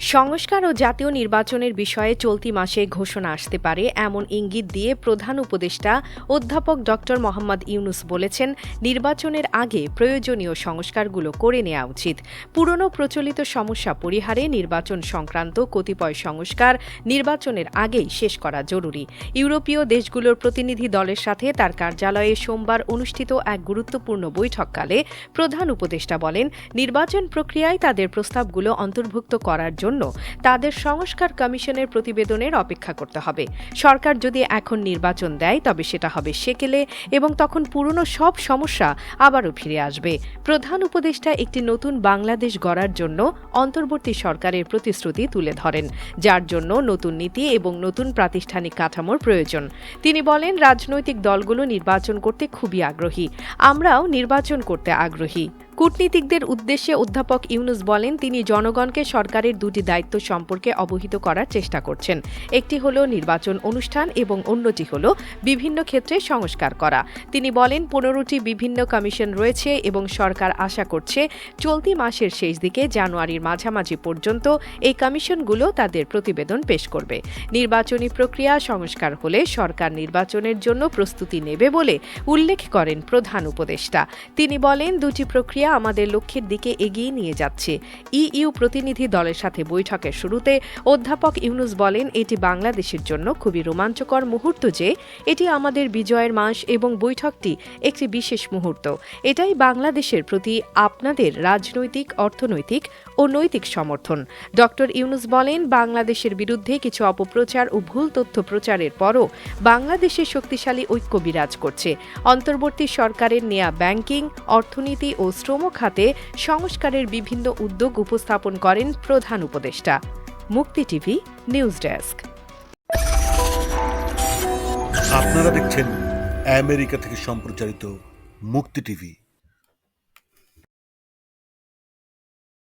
সংস্কার ও জাতীয় নির্বাচনের বিষয়ে চলতি মাসে ঘোষণা আসতে পারে এমন ইঙ্গিত দিয়ে প্রধান উপদেষ্টা অধ্যাপক ড মোহাম্মদ ইউনুস বলেছেন, নির্বাচনের আগে প্রয়োজনীয় সংস্কারগুলো করে নেওয়া উচিত। পুরনো প্রচলিত সমস্যা পরিহারে নির্বাচন সংক্রান্ত কতিপয় সংস্কার নির্বাচনের আগেই শেষ করা জরুরি। ইউরোপীয় দেশগুলোর প্রতিনিধি দলের সাথে তার কার্যালয়ে সোমবার অনুষ্ঠিত এক গুরুত্বপূর্ণ বৈঠককালে প্রধান উপদেষ্টা বলেন, নির্বাচন প্রক্রিয়ায় তাদের প্রস্তাবগুলো অন্তর্ভুক্ত করার জন্য তাদের সংস্কার কমিশনের প্রতিবেদনের অপেক্ষা করতে হবে। সরকার যদি এখন নির্বাচন দেয়, তবে সেটা হবে সেকেলে এবং তখন পুরনো সব সমস্যা আবারও ফিরে আসবে। প্রধান উপদেষ্টা একটি নতুন বাংলাদেশ গড়ার জন্য অন্তর্বর্তী সরকারের প্রতিশ্রুতি তুলে ধরেন, যার জন্য নতুন নীতি এবং নতুন প্রাতিষ্ঠানিক কাঠামোর প্রয়োজন। তিনি বলেন, রাজনৈতিক দলগুলো নির্বাচন করতে খুবই আগ্রহী। আমরাও নির্বাচন করতে আগ্রহী। কূটনীতিকদের উদ্দেশ্যে অধ্যাপক ইউনুস বলেন, তিনি জনগণকে সরকারের দুটি দায়িত্ব সম্পর্কে অবহিত করার চেষ্টা করছেন। একটি হল নির্বাচন অনুষ্ঠান এবং অন্যটি হল বিভিন্ন ক্ষেত্রে সংস্কার করা। তিনি বলেন, পনেরোটি বিভিন্ন কমিশন রয়েছে এবং সরকার আশা করছে, চলতি মাসের শেষ দিকে জানুয়ারির মাঝামাঝি পর্যন্ত এই কমিশনগুলো তাদের প্রতিবেদন পেশ করবে। নির্বাচনী প্রক্রিয়া সংস্কার হলে সরকার নির্বাচনের জন্য প্রস্তুতি নেবে বলে উল্লেখ করেন প্রধান উপদেষ্টা। তিনি বলেন, দুটি প্রক্রিয়া আমাদের লক্ষ্যের দিকে এগিয়ে নিয়ে যাচ্ছে। ইইউ প্রতিনিধি দলের সাথে বৈঠকের শুরুতে অধ্যাপক ইউনুস বলেন, এটি বাংলাদেশের জন্য খুবই রোমাঞ্চকর মুহূর্ত যে এটি আমাদের বিজয়ের মাস এবং বৈঠকটি একটি বিশেষ মুহূর্ত। এটাই বাংলাদেশের প্রতি আপনাদের রাজনৈতিক, অর্থনৈতিক ও নৈতিক সমর্থন। ড ইউনুস বলেন, বাংলাদেশের বিরুদ্ধে কিছু অপপ্রচার ও ভুল তথ্য প্রচারের পরও বাংলাদেশে শক্তিশালী ঐক্য বিরাজ করছে। অন্তর্বর্তী সরকারের নেয়া ব্যাংকিং, অর্থনীতি ও শ্রম খাতে সংস্কারের বিভিন্ন উদ্যোগ উপস্থাপন করেন প্রধান উপদেষ্টা। মুক্তি টিভি, নিউজ ডেস্ক। আপনারা দেখছেন আমেরিকা থেকে সম্প্রচারিত মুক্তি টিভি।